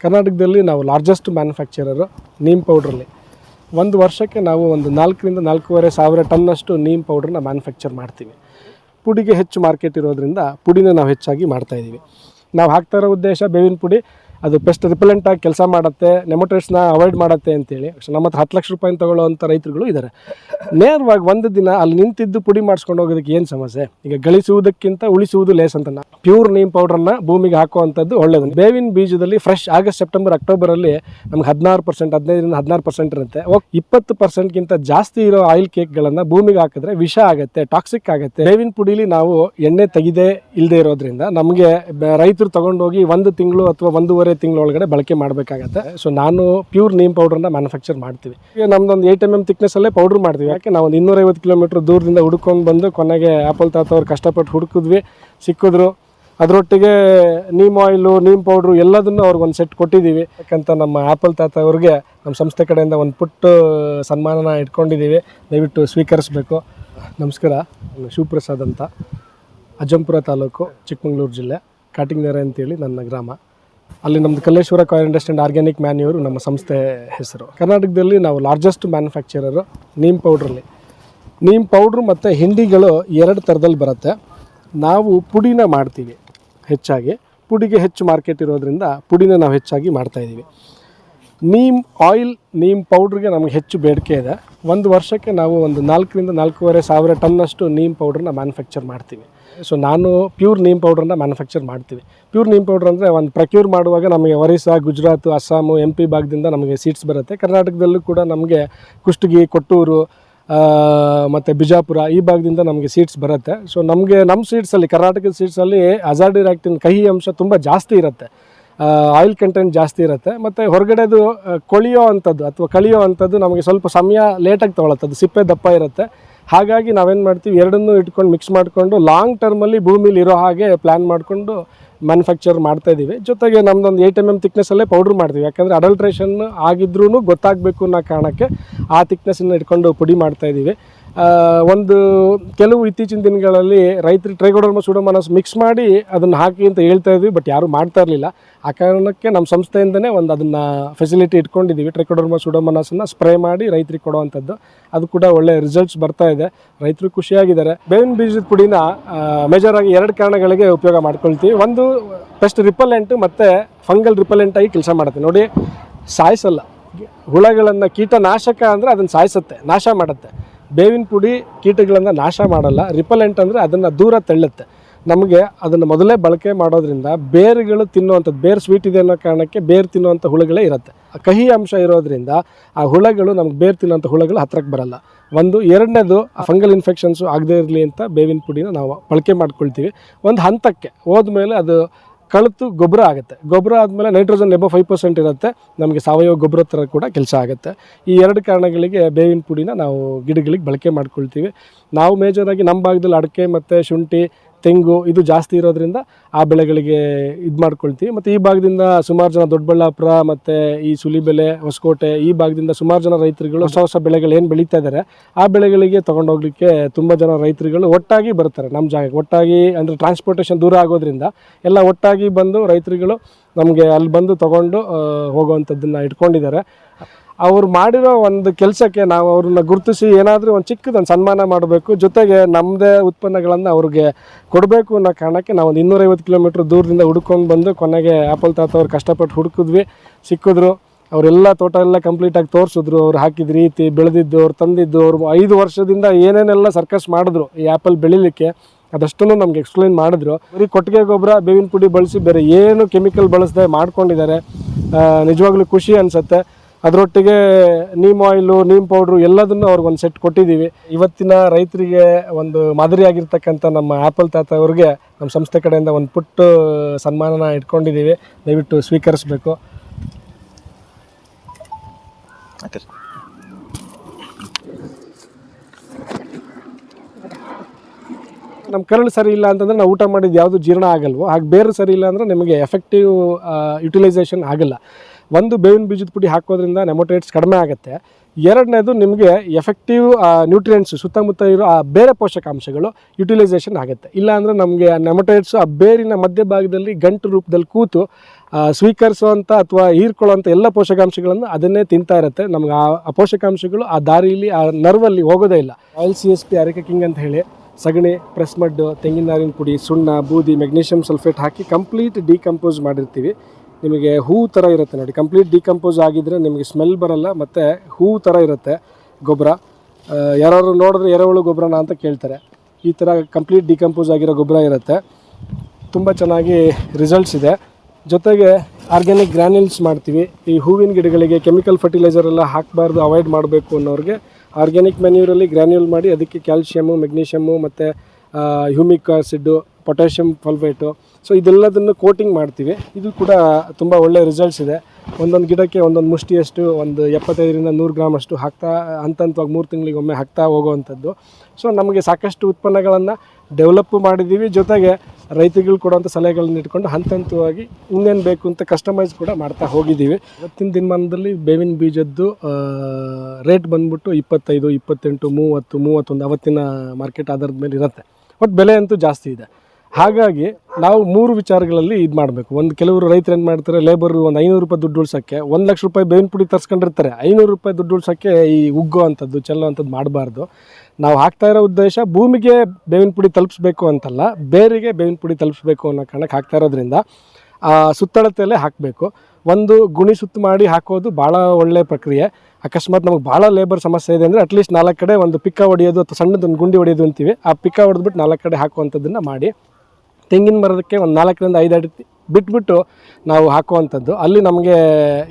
ಕರ್ನಾಟಕದಲ್ಲಿ ನಾವು largest manufacturer neem ಪೌಡ್ರಲ್ಲಿ ಒಂದು ವರ್ಷಕ್ಕೆ ನಾವು ಒಂದು ನಾಲ್ಕರಿಂದ ನಾಲ್ಕೂವರೆ ಸಾವಿರ ಟನ್ನಷ್ಟು ನೀಮ್ ಪೌಡ್ರನ್ನ ಮ್ಯಾನುಫ್ಯಾಕ್ಚರ್ ಮಾಡ್ತೀವಿ. ಪುಡಿಗೆ ಹೆಚ್ಚು ಮಾರ್ಕೆಟ್ ಇರೋದ್ರಿಂದ ಪುಡಿನ ನಾವು ಹೆಚ್ಚಾಗಿ ಮಾಡ್ತಾಯಿದ್ದೀವಿ ನಾವು ಹಾಕ್ತಾ ಇರೋ ಉದ್ದೇಶ ಬೇವಿನ ಪುಡಿ ಅದು ಪೆಸ್ಟ್ ರಿಪೆಲೆಂಟ್ ಆಗಿ ಕೆಲಸ ಮಾಡುತ್ತೆ ನೆಮೋಟೈಡ್ಸ್ನ ಅವಾಯ್ಡ್ ಮಾಡುತ್ತೆ ಅಂತೇಳಿ. ನಮ್ಮ ಹತ್ರ ಹತ್ತು ಲಕ್ಷ ರೂಪಾಯಿ ತಗೊಳ್ಳೋವಂಥ ರೈತರುಗಳು ಇದ್ದಾರೆ ನೇರವಾಗಿ ಒಂದು ದಿನ ಅಲ್ಲಿ ನಿಂತಿದ್ದು ಪುಡಿ ಮಾಡಿಸ್ಕೊಂಡು ಹೋಗೋದಕ್ಕೆ ಏನು ಸಮಸ್ಯೆ? ಈಗ ಗಳಿಸುವುದಕ್ಕಿಂತ ಉಳಿಸುವುದು ಲೇಸ್ ಅಂತ ಪ್ಯೂರ್ ನೀಮ್ ಪೌಡ್ರನ್ನ ಭೂಮಿಗೆ ಹಾಕುವಂಥದ್ದು ಒಳ್ಳೆಯದು ಬೇವಿನ ಬೀಜದಲ್ಲಿ ಫ್ರೆಶ್ ಆಗಸ್ಟ್ ಸೆಪ್ಟೆಂಬರ್ ಅಕ್ಟೋಬರಲ್ಲಿ ನಮ್ಗೆ ಹದಿನಾರು ಪರ್ಸೆಂಟ್ ಹದಿನೈದರಿಂದ ಹದಿನಾರು ಪರ್ಸೆಂಟ್ ಇರುತ್ತೆ. ಇಪ್ಪತ್ತು ಪರ್ಸೆಂಟ್ಗಿಂತ ಜಾಸ್ತಿ ಇರೋ ಆಯಿಲ್ ಕೇಕ್ಗಳನ್ನು ಭೂಮಿಗೆ ಹಾಕಿದ್ರೆ ವಿಷ ಆಗುತ್ತೆ ಟಾಕ್ಸಿಕ್ ಆಗುತ್ತೆ. ಬೇವಿನ ಪುಡಿಲಿ ನಾವು ಎಣ್ಣೆ ತೆಗೆದೇ ಇಲ್ಲದೆ ಇರೋದ್ರಿಂದ ನಮಗೆ ರೈತರು ತಗೊಂಡೋಗಿ ಒಂದು ತಿಂಗಳು ಅಥವಾ ಒಂದೂವರೆ ತಿಂಗಳ ಒಳಗಡೆ ಬಳಕೆ ಮಾಡಬೇಕಾಗತ್ತೆ. ಸೊ ನಾನು ಪ್ಯೂರ್ ನೀಮ್ ಪೌಡ್ರನ್ನ ಮ್ಯಾನುಫ್ಯಾಕ್ಚರ್ ಮಾಡ್ತೀವಿ. ಈಗ ನಮ್ದೊಂದು ಏಟ್ ಎಂ ಎಂ ತಿಕ್ನೆಸ್ಸಲ್ಲೇ ಪೌಡ್ರ್ ಮಾಡ್ತೀವಿ. ಯಾಕೆ ನಾವು ಒಂದು ಇನ್ನೂರೈವತ್ತು ಕಿಲೋಮೀಟ್ರ್ ದೂರದಿಂದ ಹುಡ್ಕೊಂಡು ಬಂದು ಕೊನೆಗೆ ಆಪಲ್ ತಾತ ಅವ್ರು ಕಷ್ಟಪಟ್ಟು ಹುಡುಕಿದ್ವಿ, ಸಿಕ್ಕಿದ್ರು. ಅದರೊಟ್ಟಿಗೆ ನೀಮ್ ಆಯಿಲು ನೀಮ್ ಪೌಡ್ರು ಎಲ್ಲದನ್ನು ಅವ್ರಿಗೆ ಒಂದು ಸೆಟ್ ಕೊಟ್ಟಿದ್ದೀವಿ. ಯಾಕಂತ ನಮ್ಮ ಆ್ಯಪಲ್ ತಾತ ಅವ್ರಿಗೆ ನಮ್ಮ ಸಂಸ್ಥೆ ಕಡೆಯಿಂದ ಒಂದು ಪುಟ್ಟ ಸನ್ಮಾನನ ಇಟ್ಕೊಂಡಿದ್ದೀವಿ. ದಯವಿಟ್ಟು ಸ್ವೀಕರಿಸಬೇಕು. ನಮಸ್ಕಾರ. ನಾನು ಶಿವಪ್ರಸಾದ್ ಅಂತ. ಅಜ್ಜಂಪುರ ತಾಲೂಕು ಚಿಕ್ಕಮಗಳೂರು ಜಿಲ್ಲೆ. ಕಾಟಿಂಗ್ನೆರೆ ಅಂತೇಳಿ ನನ್ನ ಗ್ರಾಮ. ಅಲ್ಲಿ ನಮ್ಮದು Kalleshwara industry and organic manure ನಮ್ಮ ಸಂಸ್ಥೆ ಹೆಸರು. ಕರ್ನಾಟಕದಲ್ಲಿ ನಾವು ಲಾರ್ಜೆಸ್ಟ್ ಮ್ಯಾನುಫ್ಯಾಕ್ಚರರು ನೀಮ್ ಪೌಡ್ರಲ್ಲಿ. ನೀಮ್ ಪೌಡ್ರ್ ಮತ್ತು ಹಿಂಡಿಗಳು ಎರಡು ಥರದಲ್ಲಿ ಬರುತ್ತೆ. ನಾವು ಪುಡಿನ ಮಾಡ್ತೀವಿ ಹೆಚ್ಚಾಗಿ. ಪುಡಿಗೆ ಹೆಚ್ಚು ಮಾರ್ಕೆಟ್ ಇರೋದ್ರಿಂದ ಪುಡಿನ ನಾವು ಹೆಚ್ಚಾಗಿ ಮಾಡ್ತಾಯಿದ್ದೀವಿ ನೀಮ್ ಆಯಿಲ್ ನೀಮ್ ಪೌಡ್ರಿಗೆ ನಮಗೆ ಹೆಚ್ಚು ಬೇಡಿಕೆ ಇದೆ. ಒಂದು ವರ್ಷಕ್ಕೆ ನಾವು ಒಂದು ನಾಲ್ಕರಿಂದ ನಾಲ್ಕೂವರೆ ಸಾವಿರ ಟನ್ನಷ್ಟು ನೀಮ್ ಪೌಡ್ರನ್ನ ಮ್ಯಾನುಫ್ಯಾಕ್ಚರ್ ಮಾಡ್ತೀವಿ. ಸೊ ನಾನು ಪ್ಯೂರ್ ನೀಮ್ ಪೌಡ್ರನ್ನ ಮ್ಯಾನುಫ್ಯಾಕ್ಚರ್ ಮಾಡ್ತೀವಿ. ಪ್ಯೂರ್ ನೀಮ್ ಪೌಡ್ರ್ ಅಂದರೆ ಒಂದು ಪ್ರಕ್ಯೂರ್ ಮಾಡುವಾಗ ನಮಗೆ ಒರಿಸ್ಸಾ, ಗುಜರಾತ್ ಅಸ್ಸಾಮು ಎಂ ಪಿ ಭಾಗದಿಂದ ನಮಗೆ ಸೀಟ್ಸ್ ಬರುತ್ತೆ. ಕರ್ನಾಟಕದಲ್ಲೂ ಕೂಡ ನಮಗೆ ಕುಷ್ಟಗಿ, ಕೊಟ್ಟೂರು ಮತ್ತು ಬಿಜಾಪುರ ಈ ಭಾಗದಿಂದ ನಮಗೆ ಸೀಟ್ಸ್ ಬರುತ್ತೆ. ಸೊ ನಮಗೆ ನಮ್ಮ ಸೀಟ್ಸಲ್ಲಿ ಕರ್ನಾಟಕದ ಸೀಡ್ಸಲ್ಲಿ ಆ್ಯಕ್ಟಿನ ಕಹಿ ಅಂಶ ತುಂಬ ಜಾಸ್ತಿ ಇರುತ್ತೆ. ಆಯಿಲ್ ಕಂಟೆಂಟ್ ಜಾಸ್ತಿ ಇರುತ್ತೆ. ಮತ್ತು ಹೊರಗಡೆದು ಕೊಳಿಯೋ ಅಂಥದ್ದು ಅಥವಾ ಕಳಿಯೋ ಅಂಥದ್ದು ನಮಗೆ ಸ್ವಲ್ಪ ಸಮಯ ಲೇಟಾಗಿ ತೊಗೊಳತ್ತೆ. ಅದು ಸಿಪ್ಪೆ ದಪ್ಪ ಇರುತ್ತೆ. ಹಾಗಾಗಿ ನಾವೇನು ಮಾಡ್ತೀವಿ, ಎರಡನ್ನೂ ಇಟ್ಕೊಂಡು ಮಿಕ್ಸ್ ಮಾಡಿಕೊಂಡು ಲಾಂಗ್ ಟರ್ಮಲ್ಲಿ ಭೂಮಿಲಿ ಇರೋ ಹಾಗೆ ಪ್ಲ್ಯಾನ್ ಮಾಡಿಕೊಂಡು ಮ್ಯಾನುಫ್ಯಾಕ್ಚರ್ ಮಾಡ್ತಾ ಇದ್ದೀವಿ ಜೊತೆಗೆ ನಮ್ದೊಂದು ಏಟ್ ಎಂ ಎಂ ತಿಕ್ನೆಸ್ಸಲ್ಲೇ ಪೌಡ್ರ್ ಮಾಡ್ತೀವಿ. ಯಾಕಂದರೆ ಅಡಲ್ಟ್ರೇಷನ್ ಆಗಿದ್ರೂ ಗೊತ್ತಾಗಬೇಕು ಅನ್ನೋ ಕಾರಣಕ್ಕೆ ಆ ತಿಕ್ನೆಸ್ಸನ್ನು ಇಟ್ಕೊಂಡು ಪುಡಿ ಮಾಡ್ತಾ ಇದ್ದೀವಿ ಒಂದು ಕೆಲವು ಇತ್ತೀಚಿನ ದಿನಗಳಲ್ಲಿ ರೈತರು ಟ್ರೈಗೋಡರ್ಮ ಸುಡೋಮನಸ್ ಮಿಕ್ಸ್ ಮಾಡಿ ಅದನ್ನು ಹಾಕಿ ಅಂತ ಹೇಳ್ತಾ ಇದ್ವಿ ಬಟ್ ಯಾರೂ ಮಾಡ್ತಾ ಇರಲಿಲ್ಲ. ಆ ಕಾರಣಕ್ಕೆ ನಮ್ಮ ಸಂಸ್ಥೆಯಿಂದನೇ ಒಂದು ಅದನ್ನು ಫೆಸಿಲಿಟಿ ಇಟ್ಕೊಂಡಿದ್ದೀವಿ ಟ್ರೈಕೋಡರ್ಮ ಸುಡೋಮನಸನ್ನು ಸ್ಪ್ರೇ ಮಾಡಿ ರೈತರಿಗೆ ಕೊಡುವಂಥದ್ದು. ಅದು ಕೂಡ ಒಳ್ಳೆ ರಿಸಲ್ಟ್ಸ್ ಬರ್ತಾ ಇದೆ. ರೈತರು ಖುಷಿಯಾಗಿದ್ದಾರೆ. ಬೇವಿನ ಬೀಜದ ಪುಡಿನ ಮೇಜರ್ ಆಗಿ ಎರಡು ಕಾರಣಗಳಿಗೆ ಉಪಯೋಗ ಮಾಡ್ಕೊಳ್ತೀವಿ. ಒಂದು ಪೆಸ್ಟ್ ರಿಪಲೆಂಟು ಮತ್ತು ಫಂಗಲ್ ರಿಪಲೆಂಟ್ ಆಗಿ ಕೆಲಸ ಮಾಡುತ್ತೆ. ನೋಡಿ, ಸಾಯಿಸಲ್ಲ. ಹುಳಗಳನ್ನು ಕೀಟನಾಶಕ ಅಂದರೆ ಅದನ್ನು ಸಾಯಿಸುತ್ತೆ, ನಾಶ ಮಾಡುತ್ತೆ. ಬೇವಿನ ಪುಡಿ ಕೀಟಗಳನ್ನು ನಾಶ ಮಾಡಲ್ಲ. ರಿಪಲೆಂಟ್ ಅಂದರೆ ಅದನ್ನು ದೂರ ತಳ್ಳುತ್ತೆ. ನಮಗೆ ಅದನ್ನು ಮೊದಲೇ ಬಳಕೆ ಮಾಡೋದ್ರಿಂದ ಬೇರುಗಳು ತಿನ್ನುವಂಥದ್ದು, ಬೇರು ಸ್ವೀಟ್ ಇದೆ ಅನ್ನೋ ಕಾರಣಕ್ಕೆ ಬೇರು ತಿನ್ನುವಂಥ ಹುಳುಗಳೇ ಇರುತ್ತೆ. ಕಹಿ ಅಂಶ ಇರೋದ್ರಿಂದ ಆ ಹುಳಗಳು ನಮ್ಗೆ ಬೇರು ತಿನ್ನುವಂಥ ಹುಳುಗಳು ಹತ್ರಕ್ಕೆ ಬರಲ್ಲ. ಒಂದು, ಎರಡನೇದು ಫಂಗಲ್ ಇನ್ಫೆಕ್ಷನ್ಸು ಆಗದೇ ಇರಲಿ ಅಂತ ಬೇವಿನ ಪುಡಿನ ನಾವು ಬಳಕೆ ಮಾಡ್ಕೊಳ್ತೀವಿ. ಒಂದು ಹಂತಕ್ಕೆ ಹೋದ್ಮೇಲೆ ಅದು ಕಳಿತು ಗೊಬ್ಬರ ಆಗುತ್ತೆ. ಗೊಬ್ಬರ ಆದಮೇಲೆ ನೈಟ್ರೋಜನ್ ಎಬೋ ಫೈವ್ ಪರ್ಸೆಂಟ್ ಇರುತ್ತೆ. ನಮಗೆ ಸಾವಯವ ಗೊಬ್ಬರ ಥರ ಕೂಡ ಕೆಲಸ ಆಗುತ್ತೆ. ಈ ಎರಡು ಕಾರಣಗಳಿಗೆ ಬೇವಿನ ಪುಡಿನ ನಾವು ಗಿಡಗಳಿಗೆ ಬಳಕೆ ಮಾಡ್ಕೊಳ್ತೀವಿ. ನಾವು ಮೇಜರಾಗಿ ನಮ್ಮ ಭಾಗದಲ್ಲಿ ಅಡಿಕೆ ಮತ್ತು ಶುಂಠಿ ತೆಂಗು ಇದು ಜಾಸ್ತಿ ಇರೋದ್ರಿಂದ ಆ ಬೆಳೆಗಳಿಗೆ ಇದು ಮಾಡ್ಕೊಳ್ತೀವಿ. ಮತ್ತು ಈ ಭಾಗದಿಂದ ಸುಮಾರು ಜನ ದೊಡ್ಡಬಳ್ಳಾಪುರ ಮತ್ತು ಈ ಸುಲಿಬೆಲೆ, ಹೊಸಕೋಟೆ ಈ ಭಾಗದಿಂದ ಸುಮಾರು ಜನ ರೈತರುಗಳು ಹೊಸ ಹೊಸ ಬೆಳೆಗಳು ಏನು ಬೆಳೀತಾ ಇದ್ದಾರೆ ಆ ಬೆಳೆಗಳಿಗೆ ತೊಗೊಂಡೋಗ್ಲಿಕ್ಕೆ ತುಂಬ ಜನ ರೈತರುಗಳು ಒಟ್ಟಾಗಿ ಬರ್ತಾರೆ ನಮ್ಮ ಜಾಗಕ್ಕೆ. ಒಟ್ಟಾಗಿ ಅಂದರೆ ಟ್ರಾನ್ಸ್ಪೋರ್ಟೇಷನ್ ದೂರ ಆಗೋದ್ರಿಂದ ಎಲ್ಲ ಒಟ್ಟಾಗಿ ಬಂದು ರೈತರುಗಳು ನಮಗೆ ಅಲ್ಲಿ ಬಂದು ತೊಗೊಂಡು ಹೋಗುವಂಥದ್ದನ್ನು ಇಟ್ಕೊಂಡಿದ್ದಾರೆ. ಅವ್ರು ಮಾಡಿರೋ ಒಂದು ಕೆಲಸಕ್ಕೆ ನಾವು ಅವ್ರನ್ನ ಗುರುತಿಸಿ ಏನಾದರೂ ಒಂದು ಚಿಕ್ಕದೊಂದು ಸನ್ಮಾನ ಮಾಡಬೇಕು, ಜೊತೆಗೆ ನಮ್ಮದೇ ಉತ್ಪನ್ನಗಳನ್ನು ಅವ್ರಿಗೆ ಕೊಡಬೇಕು ಅನ್ನೋ ಕಾರಣಕ್ಕೆ ನಾವು ಒಂದು ಇನ್ನೂರೈವತ್ತು ಕಿಲೋಮೀಟ್ರ್ ದೂರದಿಂದ ಹುಡ್ಕೊಂಡು ಬಂದು ಕೊನೆಗೆ ಆಪಲ್ ತಾತ ಅವ್ರು ಕಷ್ಟಪಟ್ಟು ಹುಡುಕಿದ್ವಿ. ಸಿಕ್ಕಿದ್ರು, ಅವರೆಲ್ಲ ತೋಟ ಎಲ್ಲ ಕಂಪ್ಲೀಟಾಗಿ ತೋರಿಸಿದ್ರು, ಅವ್ರು ಹಾಕಿದ ರೀತಿ ಬೆಳೆದಿದ್ದು, ಅವ್ರು ತಂದಿದ್ದು, ಅವ್ರು ಐದು ವರ್ಷದಿಂದ ಏನೇನೆಲ್ಲ ಸರ್ಕಸ್ ಮಾಡಿದ್ರು ಈ ಆ್ಯಪಲ್ ಬೆಳಿಲಿಕ್ಕೆ, ಅದಷ್ಟನ್ನು ನಮ್ಗೆ ಎಕ್ಸ್ಪ್ಲೈನ್ ಮಾಡಿದ್ರು. ಬರೀ ಕೊಟ್ಟಿಗೆ ಗೊಬ್ಬರ, ಬೇವಿನ ಪುಡಿ ಬಳಸಿ ಬೇರೆ ಏನು ಕೆಮಿಕಲ್ ಬಳಸದೆ ಮಾಡ್ಕೊಂಡಿದ್ದಾರೆ. ನಿಜವಾಗ್ಲೂ ಖುಷಿ ಅನಿಸುತ್ತೆ. ಅದರೊಟ್ಟಿಗೆ ನೀಮ್ ಆಯಿಲು ನೀಮ್ ಪೌಡ್ರು ಎಲ್ಲದನ್ನು ಅವ್ರಿಗೊಂದು ಸೆಟ್ ಕೊಟ್ಟಿದ್ದೀವಿ. ಇವತ್ತಿನ ರೈತರಿಗೆ ಒಂದು ಮಾದರಿಯಾಗಿರ್ತಕ್ಕಂಥ ನಮ್ಮ ಆ್ಯಪಲ್ ತಾತ ಅವ್ರಿಗೆ ನಮ್ಮ ಸಂಸ್ಥೆ ಕಡೆಯಿಂದ ಒಂದು ಪುಟ್ಟ ಸನ್ಮಾನನ ಇಟ್ಕೊಂಡಿದ್ದೀವಿ. ದಯವಿಟ್ಟು ಸ್ವೀಕರಿಸಬೇಕು. ನಮ್ಮ ಕರಳು ಸರಿ ಇಲ್ಲ ಅಂತಂದ್ರೆ ನಾವು ಊಟ ಮಾಡಿದ್ದು ಯಾವುದು ಜೀರ್ಣ ಆಗಲ್ವೋ, ಹಾಗೆ ಬೇರೆ ಸರಿ ಇಲ್ಲ ಅಂದರೆ ನಿಮಗೆ ಎಫೆಕ್ಟಿವ್ ಯುಟಿಲೈಸೇಷನ್ ಆಗಲ್ಲ. ಒಂದು ಬೇವಿನ ಬೀಜದ ಪುಡಿ ಹಾಕೋದ್ರಿಂದ ನೆಮೋಟೈಟ್ಸ್ ಕಡಿಮೆ ಆಗುತ್ತೆ. ಎರಡನೇದು ನಿಮಗೆ ಎಫೆಕ್ಟಿವ್ ನ್ಯೂಟ್ರಿಯೆಂಟ್ಸ್ ಸುತ್ತಮುತ್ತ ಇರೋ, ಆ, ಬೇರೆ ಪೋಷಕಾಂಶಗಳು ಯುಟಿಲೈಸೇಷನ್ ಆಗುತ್ತೆ. ಇಲ್ಲಾಂದರೆ ನಮಗೆ ಆ ನೆಮಟೈಡ್ಸ್ ಆ ಬೇರಿನ ಮಧ್ಯಭಾಗದಲ್ಲಿ ಗಂಟು ರೂಪದಲ್ಲಿ ಕೂತು ಸ್ವೀಕರಿಸುವಂಥ ಅಥವಾ ಹೀರ್ಕೊಳ್ಳೋವಂಥ ಎಲ್ಲ ಪೋಷಕಾಂಶಗಳನ್ನು ಅದನ್ನೇ ತಿಂತಾ ಇರುತ್ತೆ. ನಮ್ಗೆ ಆ ಪೋಷಕಾಂಶಗಳು ಆ ದಾರಿಯಲ್ಲಿ ಆ ನರ್ವಲ್ಲಿ ಹೋಗೋದೇ ಇಲ್ಲ. ಆಯಿಲ್ ಸಿ ಎಸ್ ಪಿ ಅರೆಕೆ ಕಿಂಗ್ ಅಂತ ಹೇಳಿ ಸಗಣಿ ಪ್ರೆಸ್ ಮಡ್ಡು ತೆಂಗಿನ ನಾರಿನ ಪುಡಿ, ಸುಣ್ಣ, ಬೂದಿ ಮೆಗ್ನೀಷಿಯಂ ಸಲ್ಫೇಟ್ ಹಾಕಿ ಕಂಪ್ಲೀಟ್ ಡಿಕಂಪೋಸ್ ಮಾಡಿರ್ತೀವಿ. ನಿಮಗೆ ಹೂ ಥರ ಇರುತ್ತೆ ನೋಡಿ. ಕಂಪ್ಲೀಟ್ ಡಿಕಂಪೋಸ್ ಆಗಿದ್ದರೆ ನಿಮಗೆ ಸ್ಮೆಲ್ ಬರಲ್ಲ, ಮತ್ತು ಹೂ ಥರ ಇರುತ್ತೆ ಗೊಬ್ಬರ. ಯಾರು ನೋಡಿದ್ರೆ ಎರೆಹುಳು ಗೊಬ್ಬರನ ಅಂತ ಕೇಳ್ತಾರೆ. ಈ ಥರ ಕಂಪ್ಲೀಟ್ ಡಿಕಂಪೋಸ್ ಆಗಿರೋ ಗೊಬ್ಬರ ಇರುತ್ತೆ. ತುಂಬ ಚೆನ್ನಾಗಿ ರಿಸಲ್ಟ್ಸ್ ಇದೆ. ಜೊತೆಗೆ ಆರ್ಗ್ಯಾನಿಕ್ ಗ್ರ್ಯಾನ್ಯೂಲ್ಸ್ ಮಾಡ್ತೀವಿ. ಈ ಹೂವಿನ ಗಿಡಗಳಿಗೆ ಕೆಮಿಕಲ್ ಫರ್ಟಿಲೈಸರ್ ಎಲ್ಲ ಹಾಕಬಾರ್ದು ಅವಾಯ್ಡ್ ಮಾಡಬೇಕು ಅನ್ನೋರಿಗೆ ಆರ್ಗ್ಯಾನಿಕ್ ಮೆನ್ಯೂರಲ್ಲಿ ಗ್ರ್ಯಾನ್ಯೂಲ್ ಮಾಡಿ, ಅದಕ್ಕೆ ಕ್ಯಾಲ್ಶಿಯಮು ಮೆಗ್ನೀಷಿಯಮು ಮತ್ತು humic acid potassium sulphate so ಇದೆಲ್ಲದನ್ನು coating ಮಾಡ್ತೀವಿ. ಇದು ಕೂಡ ತುಂಬ ಒಳ್ಳೆಯ ರಿಸಲ್ಟ್ಸ್ ಇದೆ. ಒಂದೊಂದು ಗಿಡಕ್ಕೆ ಒಂದೊಂದು ಮುಷ್ಟಿಯಷ್ಟು, ಒಂದು ಎಪ್ಪತ್ತೈದರಿಂದ ನೂರು ಗ್ರಾಮ್ ಅಷ್ಟು ಹಾಕ್ತಾ ಹಂತ ಹಂತವಾಗಿ ಮೂರು ತಿಂಗಳಿಗೆ ಒಮ್ಮೆ ಹಾಕ್ತಾ ಹೋಗುವಂಥದ್ದು. ಸೊ ನಮಗೆ ಸಾಕಷ್ಟು ಉತ್ಪನ್ನಗಳನ್ನು ಡೆವಲಪ್ ಮಾಡಿದ್ದೀವಿ. ಜೊತೆಗೆ ರೈತಗಳು ಕೊಡುವಂಥ ಸಲಹೆಗಳನ್ನ ಇಟ್ಕೊಂಡು ಹಂತ ಹಂತವಾಗಿ ಇನ್ನೇನು ಬೇಕು ಅಂತ ಕಸ್ಟಮೈಸ್ ಕೂಡ ಮಾಡ್ತಾ ಹೋಗಿದ್ದೀವಿ. ಇವತ್ತಿನ ದಿನಮಾನದಲ್ಲಿ ಬೇವಿನ ಬೀಜದ್ದು ರೇಟ್ ಬಂದ್ಬಿಟ್ಟು ಇಪ್ಪತ್ತೈದು, ಇಪ್ಪತ್ತೆಂಟು, ಮೂವತ್ತು, ಮೂವತ್ತೊಂದು ಅವತ್ತಿನ ಮಾರ್ಕೆಟ್ ಆಧಾರದ ಮೇಲೆ ಇರುತ್ತೆ. ಬಟ್ ಬೆಲೆ ಅಂತೂ ಜಾಸ್ತಿ ಇದೆ. ಹಾಗಾಗಿ ನಾವು ಮೂರು ವಿಚಾರಗಳಲ್ಲಿ ಇದು ಮಾಡಬೇಕು. ಒಂದು ಕೆಲವರು ರೈತರು ಏನು ಮಾಡ್ತಾರೆ ಲೇಬರ್ ಒಂದು ಐನೂರು ರೂಪಾಯಿ ದುಡ್ಡು ಉಳ್ಸೋಕ್ಕೆ ಒಂದು ಲಕ್ಷ ರೂಪಾಯಿ ಬೇವಿನ ಪುಡಿ ತರ್ಸ್ಕೊಂಡಿರ್ತಾರೆ. ಐನೂರು ರೂಪಾಯಿ ದುಡ್ಡು ಉಳ್ಸೋಕ್ಕೆ ಈ ಉಗ್ಗೋ ಅಂಥದ್ದು, ಚೆಲ್ಲೋ ಅಂಥದ್ದು ಮಾಡಬಾರ್ದು. ನಾವು ಹಾಕ್ತಾ ಇರೋ ಉದ್ದೇಶ ಭೂಮಿಗೆ ಬೇವಿನ ಪುಡಿ ತಲುಪಿಸ್ಬೇಕು ಅಂತಲ್ಲ, ಬೇರಿಗೆ ಬೇವಿನ ಪುಡಿ ತಲುಪಿಸ್ಬೇಕು ಅನ್ನೋ ಕಾರಣಕ್ಕೆ ಹಾಕ್ತಾ ಇರೋದ್ರಿಂದ ಸುತ್ತಳತೆಯಲ್ಲೇ ಹಾಕಬೇಕು. ಒಂದು ಗುಣಿ ಸುತ್ತು ಮಾಡಿ ಹಾಕೋದು ಭಾಳ ಒಳ್ಳೆಯ ಪ್ರಕ್ರಿಯೆ. ಅಕಸ್ಮಾತ್ ನಮಗೆ ಭಾಳ ಲೇಬರ್ ಸಮಸ್ಯೆ ಇದೆ ಅಂದರೆ ಅಟ್ಲೀಸ್ಟ್ ನಾಲ್ಕು ಕಡೆ ಒಂದು ಪಿಕ್ಕ ಹೊಡೆಯೋದು ಅಥವಾ ಸಣ್ಣದೊಂದು ಗುಂಡಿ ಹೊಡೆಯೋದು ಅಂತೀವಿ. ಆ ಪಿಕ್ಕ ಹೊಡೆದ್ಬಿಟ್ಟು ನಾಲ್ಕು ಕಡೆ ಹಾಕುವಂಥದ್ದನ್ನು ಮಾಡಿ ತೆಂಗಿನ ಮರದಕ್ಕೆ ಒಂದು ನಾಲ್ಕರಿಂದ ಐದು ಅಡಿ ಬಿಟ್ಬಿಟ್ಟು ನಾವು ಹಾಕುವಂಥದ್ದು. ಅಲ್ಲಿ ನಮಗೆ